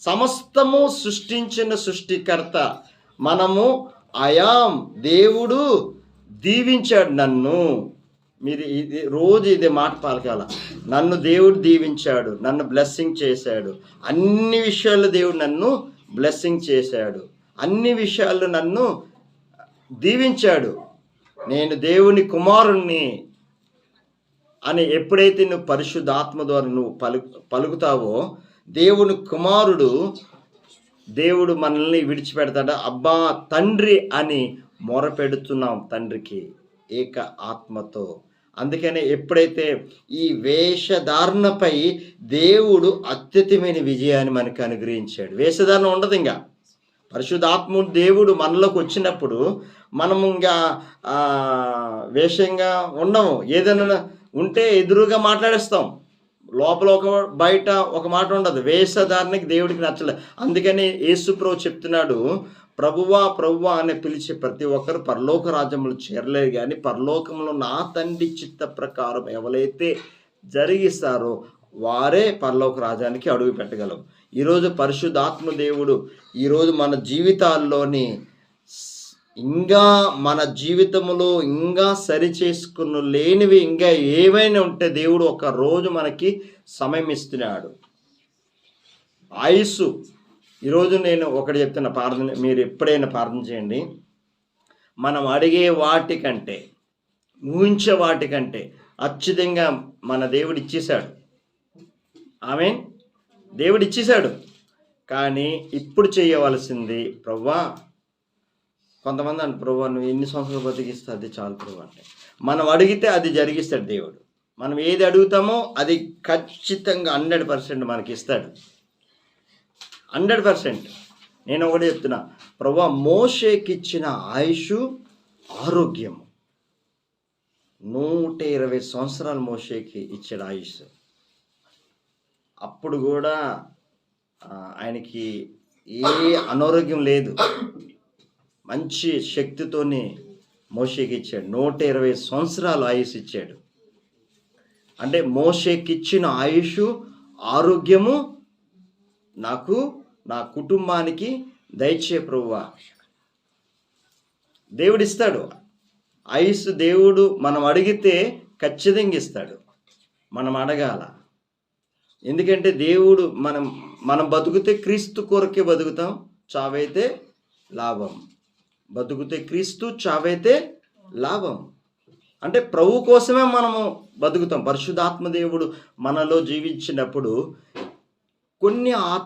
సమస్తము సృష్టించిన సృష్టికర్త మనము అయాం దేవుడు దీవించాడు నన్ను. మీరు ఇది రోజు ఇదే మాట పలకాల. నన్ను దేవుడు దీవించాడు నన్ను బ్లెస్సింగ్ చేశాడు. అన్ని విషయాల్లో దేవుడు నన్ను బ్లెస్సింగ్ చేశాడు. అన్ని విషయాల్లో నన్ను దీవించాడు. నేను దేవుని కుమారుణ్ణి అని ఎప్పుడైతే నువ్వు పరిశుద్ధాత్మ ద్వారా నువ్వు పలు పలుకుతావో దేవుని కుమారుడు దేవుడు మనల్ని విడిచిపెడతాడు. అబ్బా తండ్రి అని మొరపెడుతున్నాం తండ్రికి ఏక ఆత్మతో. అందుకనే ఎప్పుడైతే ఈ వేషధారణపై దేవుడు అత్యుతమైన విజయాన్ని మనకు అనుగ్రహించాడు. వేషధారణ ఉండదు ఇంకా. పరిశుద్ధాత్ముడు దేవుడు మనలోకి వచ్చినప్పుడు మనము ఇంకా వేషంగా ఉండము. ఏదైనా ఉంటే ఎదురుగా మాట్లాడేస్తాం. లోపల ఒక బయట ఒక మాట ఉండదు. వేషధారణకి దేవుడికి నచ్చలేదు అందుకని యేసుప్రభు చెప్తున్నాడు ప్రభువా ప్రభువా అని పిలిచే ప్రతి ఒక్కరు పరలోక రాజ్యములు చేరలేరు కానీ పరలోకంలో నా తండ్రి చిత్త ప్రకారం ఎవరైతే జరిగిస్తారో వారే పరలోక రాజ్యానికి అడుగు పెట్టగలం ఈరోజు పరిశుద్ధాత్మ దేవుడు ఈరోజు మన జీవితాల్లోని ఇంకా మన జీవితంలో ఇంకా సరి చేసుకున్న లేనివి ఇంకా ఏమైనా ఉంటే దేవుడు ఒక రోజు మనకి సమయం ఇస్తున్నాడు. ఆయుస్సు. ఈరోజు నేను ఒకటి చెప్తున్న ప్రార్థన మీరు ఎప్పుడైనా ప్రార్థన చేయండి. మనం అడిగే వాటికంటే ఊహించే వాటికంటే అచ్చితంగా మన దేవుడు ఇచ్చేశాడు. ఆమె దేవుడు ఇచ్చేశాడు. కానీ ఇప్పుడు చేయవలసింది ప్రవ్వా కొంతమంది అంటే ప్రభు నువ్వు ఎన్ని సంవత్సరాలు బతికిస్తే అది చాలు ప్రభు అంటే. మనం అడిగితే అది జరిగిస్తాడు దేవుడు. మనం ఏది అడుగుతామో అది ఖచ్చితంగా హండ్రెడ్ పర్సెంట్ మనకి ఇస్తాడు. Hundred percent. నేను ఒకటి చెప్తున్నా. ప్రభు మోషేకి ఇచ్చిన ఆయుష్ ఆరోగ్యం నూట ఇరవై సంవత్సరాలు మోషేకి ఇచ్చాడు ఆయుష్. అప్పుడు కూడా ఆయనకి ఏ అనారోగ్యం లేదు. మంచి శక్తితోని మోషేకి ఇచ్చాడు. నూట ఇరవై సంవత్సరాలు ఆయుష్ ఇచ్చాడు. అంటే మోషేకి ఇచ్చిన ఆయుష్ ఆరోగ్యము నాకు నా కుటుంబానికి దయచే ప్రభువా. దేవుడు ఇస్తాడు. ఆయుష్ దేవుడు మనం అడిగితే ఖచ్చితంగా ఇస్తాడు. మనం అడగాల. ఎందుకంటే దేవుడు మనం మనం బతుకుతే క్రీస్తు కొరకే బతుకుతాం. చావైతే లాభం. బతుకుతే క్రీస్తు చావైతే లాభం. అంటే ప్రభు కోసమే మనము బతుకుతాం. పరిశుద్ధాత్మ దేవుడు మనలో జీవించినప్పుడు కొన్ని ఆత్మ